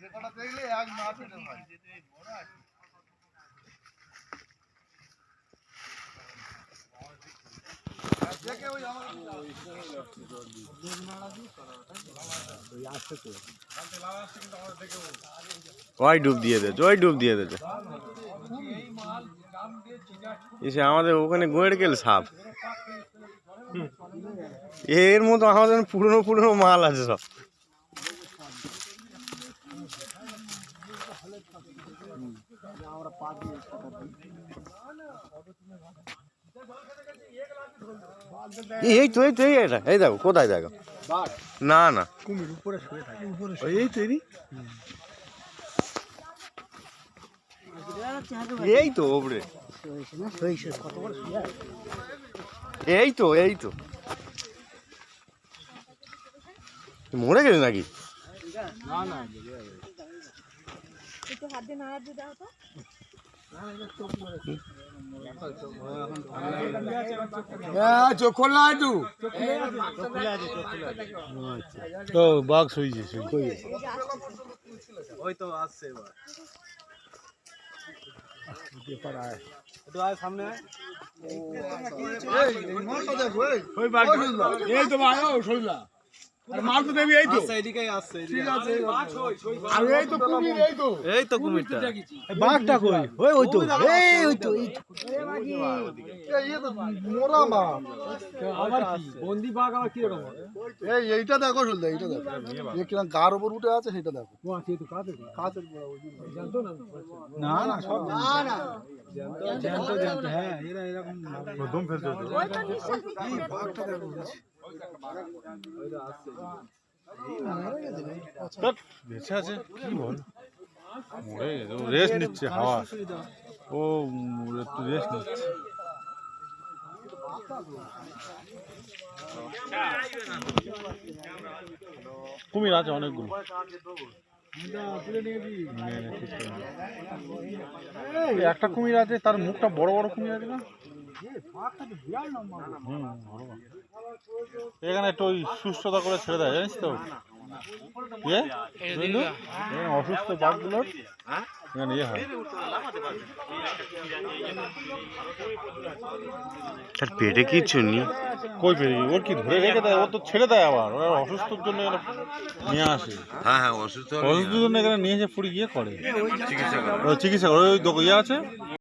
যে দেখলে এক না ভাই দেখে ওই আমার ওই ডুব দিয়ে দেছে ওই ডুব দিয়ে দেছে এসে আমাদের ওখানে গোয়েড় গেল সাপ। এর মতো আমাদের পুরনো পুরনো মাল আছে সব। এই- তো, এই তো এটা, এই দেখো, কোথায় দেখো? না না। এই তো, ওপরে। এই তো এই তো। মরে গেছে নাকি হ্যাঁ চোখ খোল একটু তো বাঘ শুই ওই তো আসছে এবার সামনে আর মাল তো দেবি এই তো। আচ্ছা এদিকেই আসছে ঠিক আছে। আর এই তো কুমির এই তো। এই তো কুমিরটা। বাঘটা কই? ওই ওই তো। এই ওই তো এই তো। মোরা মা আবার কি? বন্দি বাঘ আবার কি রকম এই এইটা দেখো শুনলে এইটা দেখো। এই কিরম গার উপর উঠে আছে সেটা দেখো। ও আছে তো। জানতো না? না না সব জানতো জানতো হ্যাঁ এরা এরকম প্রথম ফেলতে ওই তো নিঃশ্বাস বাঘটা দেখো বলছি। বেঁচে আছে কি বল মরে গেছে রেস্ট নিচ্ছে হাওয়া ও রেস্ট নিচ্ছে কুমির আছে অনেকগুলো একটা কুমির আছে, তার মুখটা বড় বড় কুমির আছে না। এখানে একটু ওই সুস্থতা করে ছেড়ে দেয় জানিস তো? অসুস্থ বাঘগুলোর এখানে ইয়ে হয়। তার পেটে কিচ্ছু নেই। কই পেরে ওর কি ধরে রেখে দেয়? ও তো ছেড়ে দেয় আবার। ওরা অসুস্থর জন্য নিয়ে আসে। হ্যাঁ হ্যাঁ অসুস্থ অসুস্থর জন্য এখানে নিয়ে এসে পুরী গিয়ে করে। চিকিৎসা করে। ওই চিকিৎসা করে। ওই ইয়ে আছে?